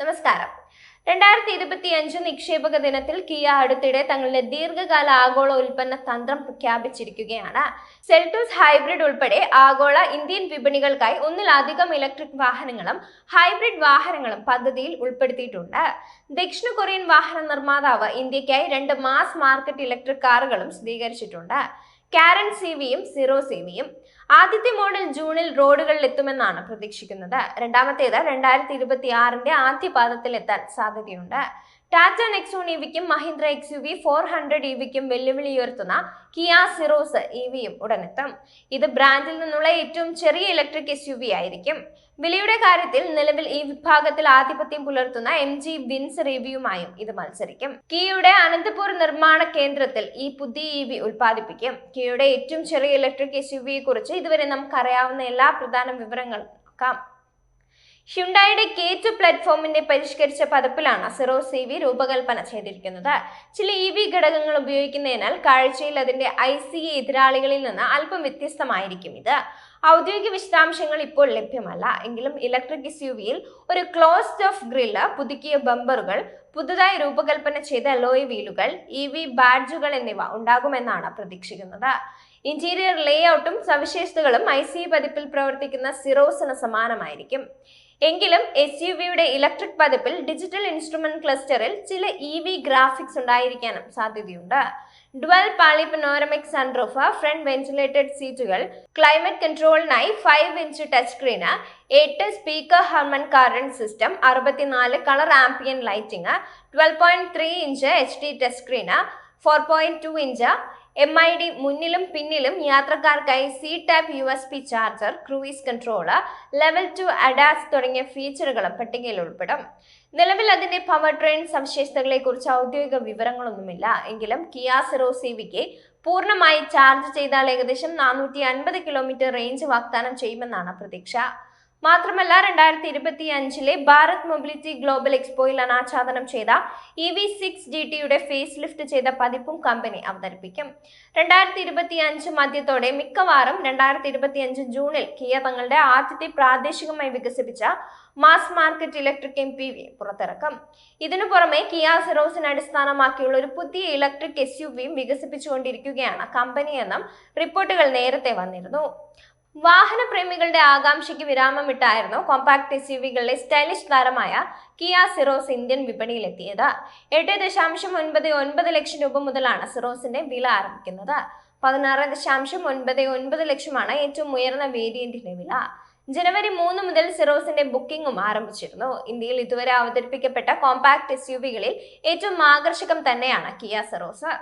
നമസ്കാരം. രണ്ടായിരത്തി ഇരുപത്തി അഞ്ച് നിക്ഷേപക ദിനത്തിൽ കിയ അടുത്തിടെ തങ്ങളുടെ ദീർഘകാല ആഗോള ഉൽപ്പന്ന തന്ത്രം പ്രഖ്യാപിച്ചിരിക്കുകയാണ്. സെൽറ്റോസ് ഹൈബ്രിഡ് ഉൾപ്പെടെ ആഗോള ഇന്ത്യൻ വിപണികൾക്കായി ഒന്നിലധികം ഇലക്ട്രിക് വാഹനങ്ങളും ഹൈബ്രിഡ് വാഹനങ്ങളും പദ്ധതിയിൽ ഉൾപ്പെടുത്തിയിട്ടുണ്ട്. ദക്ഷിണ കൊറിയൻ വാഹന നിർമ്മാതാവ് ഇന്ത്യക്കായി രണ്ട് മാസ് മാർക്കറ്റ് ഇലക്ട്രിക് കാറുകളും സ്ഥിരീകരിച്ചിട്ടുണ്ട് കാരൻ സി വിയും സിറോ സി വിയും ആദ്യത്തെ മോഡൽ ജൂണിൽ റോഡുകളിൽ എത്തുമെന്നാണ് പ്രതീക്ഷിക്കുന്നത്. രണ്ടാമത്തേത് രണ്ടായിരത്തി ഇരുപത്തി ആറിന്റെ ആദ്യ പാദത്തിൽ എത്താൻ സാധ്യതയുണ്ട്. Tata Nexon E വിക്കും Mahindra X U V four hundred E വിക്കും വെല്ലുവിളി ഉയർത്തുന്ന കിയ സിറോസ് ഇ വിയും ഉടനെത്തും. ഇത് ബ്രാൻഡിൽ നിന്നുള്ള ഏറ്റവും ചെറിയ ഇലക്ട്രിക് എസ് യു വി ആയിരിക്കും. വിലയുടെ കാര്യത്തിൽ നിലവിൽ ഈ വിഭാഗത്തിൽ ആധിപത്യം പുലർത്തുന്ന എം ജി വിൻസ് റിവ്യൂമായും ഇത് മത്സരിക്കും. കിയുടെ അനന്തപൂർ നിർമ്മാണ കേന്ദ്രത്തിൽ ഈ പുതിയ ഇ വി ഉൽപ്പാദിപ്പിക്കും. കിയുടെ ഏറ്റവും ചെറിയ ഇലക്ട്രിക് എസ് യു വിയെ കുറിച്ച് ഇതുവരെ നമുക്കറിയാവുന്ന എല്ലാ പ്രധാന വിവരങ്ങളും നോക്കാം. ഹ്യുണ്ടായുടെ കെ ടു പ്ലാറ്റ്ഫോമിന്റെ പരിഷ്കരിച്ച പതിപ്പിലാണ് സിറോ സി വി രൂപകൽപ്പന ചെയ്തിരിക്കുന്നത്. ചില ഇ വി ഘടകങ്ങൾ ഉപയോഗിക്കുന്നതിനാൽ കാഴ്ചയിൽ അതിന്റെ ഐ സി എതിരാളികളിൽ നിന്ന് അല്പം വ്യത്യസ്തമായിരിക്കും ഇത്. ഔദ്യോഗിക വിശദാംശങ്ങൾ ഇപ്പോൾ ലഭ്യമല്ല. എങ്കിലും ഇലക്ട്രിക് എസ് യു വിയിൽ ഒരു ക്ലോസ്ഡ് ഓഫ് ഗ്രില്ല് പുതുക്കിയ ബമ്പറുകൾ പുതുതായി രൂപകൽപ്പന ചെയ്ത ലോയ് വീലുകൾ ഇ വി ബാഡ്ജുകൾ എന്നിവ ഉണ്ടാകുമെന്നാണ് പ്രതീക്ഷിക്കുന്നത്. ഇന്റീരിയർ ലേഔട്ടും സവിശേഷതകളും ഐ സി പതിപ്പിൽ പ്രവർത്തിക്കുന്ന സിറോസിന് സമാനമായിരിക്കും. എങ്കിലും എസ് യു വിയുടെ ഇലക്ട്രിക് പതിപ്പിൽ ഡിജിറ്റൽ ഇൻസ്ട്രുമെന്റ് ക്ലസ്റ്ററിൽ ചില ഇ വി ഗ്രാഫിക്സ് ഉണ്ടായിരിക്കാനും സാധ്യതയുണ്ട്. ഡുവൽ പാളി പനോരമിക് സൺറൂഫ് ഫ്രണ്ട് വെന്റിലേറ്റഡ് സീറ്റുകൾ ക്ലൈമറ്റ് കൺട്രോളിനായി ഫൈവ് ഇഞ്ച് ടച്ച് സ്ക്രീന് എട്ട് സ്പീക്കർ ഹർമൻ കറണ്ട് സിസ്റ്റം അറുപത്തിനാല് colour ambient lighting twelve point three inch H D touch screen four point two inch M I D മുന്നിലും പിന്നിലും യാത്രക്കാർക്കായി C type U S B charger cruise controller level two ADAS തുടങ്ങിയ ഫീച്ചറുകളും പട്ടികയിൽ ഉൾപ്പെടും. നിലവിൽ അതിന്റെ power train സവിശേഷതകളെ കുറിച്ച് ഔദ്യോഗിക വിവരങ്ങളൊന്നുമില്ല. എങ്കിലും കിയ സിറോ സി വിക്ക് പൂർണമായി ചാർജ് ചെയ്താൽ ഏകദേശം നാനൂറ്റി അൻപത് കിലോമീറ്റർ റേഞ്ച് വാഗ്ദാനം ചെയ്യുമെന്നാണ് പ്രതീക്ഷ. മാത്രമല്ല രണ്ടായിരത്തി ഇരുപത്തി അഞ്ചിലെ ഭാരത് മൊബിലിറ്റി ഗ്ലോബൽ എക്സ്പോയിൽ അനാച്ഛാദനം ചെയ്ത ഇ വി സിക്സ് ജി ടിയുടെ ഫേസ് ലിഫ്റ്റ് ചെയ്ത പതിപ്പും കമ്പനി അവതരിപ്പിക്കും. രണ്ടായിരത്തി ഇരുപത്തി അഞ്ച് മധ്യത്തോടെ മിക്കവാറും രണ്ടായിരത്തി ഇരുപത്തി അഞ്ച് ജൂണിൽ കിയ തങ്ങളുടെ ആദ്യത്തെ പ്രാദേശികമായി വികസിപ്പിച്ച mass market electric M P V പുറത്തിറക്കും. ഇതിനു പുറമെ കിയ സിറോസിനെ അടിസ്ഥാനമാക്കിയുള്ള ഒരു പുതിയ ഇലക്ട്രിക് എസ് യു വിയും വികസിപ്പിച്ചുകൊണ്ടിരിക്കുകയാണ് കമ്പനിയെന്നും റിപ്പോർട്ടുകൾ നേരത്തെ വന്നിരുന്നു. വാഹന പ്രേമികളുടെ ആകാംക്ഷയ്ക്ക് വിരാമമിട്ടായിരുന്നു കോമ്പാക്ട് എസ് യു സ്റ്റൈലിഷ് താരമായ കിയ സിറോസ് ഇന്ത്യൻ വിപണിയിലെത്തിയത്. എട്ട് ദശാംശം ഒൻപത് ഒൻപത് ലക്ഷം രൂപ മുതലാണ് സിറോസിന്റെ വില ആരംഭിക്കുന്നത്. പതിനാറ് ദശാംശം ഒൻപത് ഒൻപത് ലക്ഷമാണ് ഏറ്റവും ഉയർന്ന വേരിയന്റിന്റെ വില. ജനുവരി മൂന്ന് മുതൽ സിറോസിന്റെ ബുക്കിംഗും ആരംഭിച്ചിരുന്നു. ഇന്ത്യയിൽ ഇതുവരെ അവതരിപ്പിക്കപ്പെട്ട കോമ്പാക്ട് എസ് ഏറ്റവും ആകർഷകം തന്നെയാണ് കിയ സിറോസ്.